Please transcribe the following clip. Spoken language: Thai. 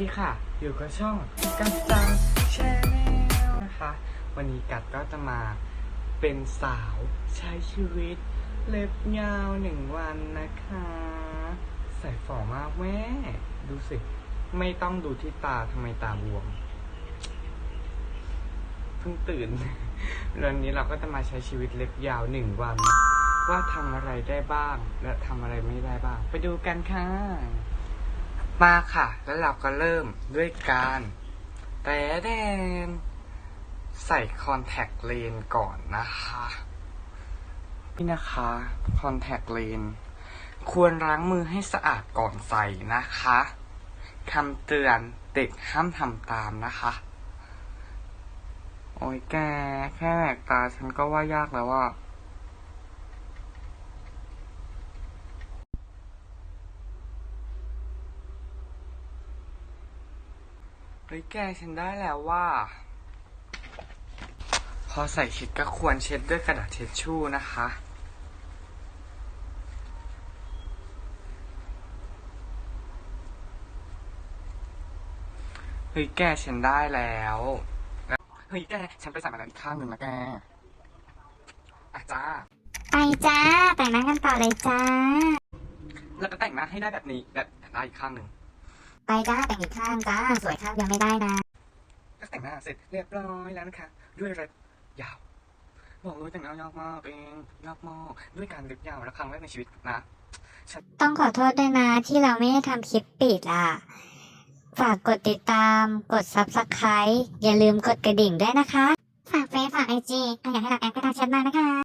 ดีค่ะ อยู่กับช่องกัจจังชาแนลนะคะ วันนี้กัดก็จะมาเป็นสาวใช้ชีวิต เล็บยาวหนึ่งวันนะคะ ใส่ฝ่อมากแม่ดูสิ ไม่ต้องดูที่ตาทำไมตาบวมเพิ่งตื่น วันนี้เราก็จะมาใช้ชีวิตเล็บยาวหนึ่งวัน ว่าทำอะไรได้บ้าง และทำอะไรไม่ได้บ้าง ไปดูกันค่ะ มาค่ะ แล้วเราก็เริ่มด้วยการแต่แดนใส่คอนแทคเลนก่อนนะคะ นี่นะคะคอนแทคเลนควรล้างมือให้สะอาดก่อนใส่นะคะคำเตือนเด็กห้ามทำตามนะคะ โอ้ยแก แค่แหกตาฉันก็ว่ายากแล้วว่า เฮ้ยแกฉันได้แล้วว่า พอใส่เช็ดก็ควรเช็ดด้วยกระดาษเช็ดชู่นะคะ เฮ้ยแกฉันได้แล้ว เฮ้ยแกฉันไปใส่มาแล้วอีกข้างหนึ่งนะแกอาจ้า ไปจ้า แต่งหน้ากันต่อเลยจ้า แล้วก็แต่งหน้าให้ได้แบบนี้แบบได้อีกข้างหนึ่ง ไปจ้าแต่งอีกข้างจ้าสวยข้างยังไม่ได้นะก็แต่งหน้าเสร็จเรียบร้อยแล้วนะคะด้วยเล็บยาวบอกเลยแต่งหน้ายากมากเองยากมากด้วยการเล็บยาวและครั้งแรกในชีวิตนะต้องขอโทษด้วยนะที่เราไม่ได้ทำคลิปปิดอะ ฝากกดติดตาม กด subscribe อย่าลืมกดกระดิ่งด้วยนะคะ ฝากเฟซฝากไอจีอยากให้เราแอปก็ทักแชทมานะคะ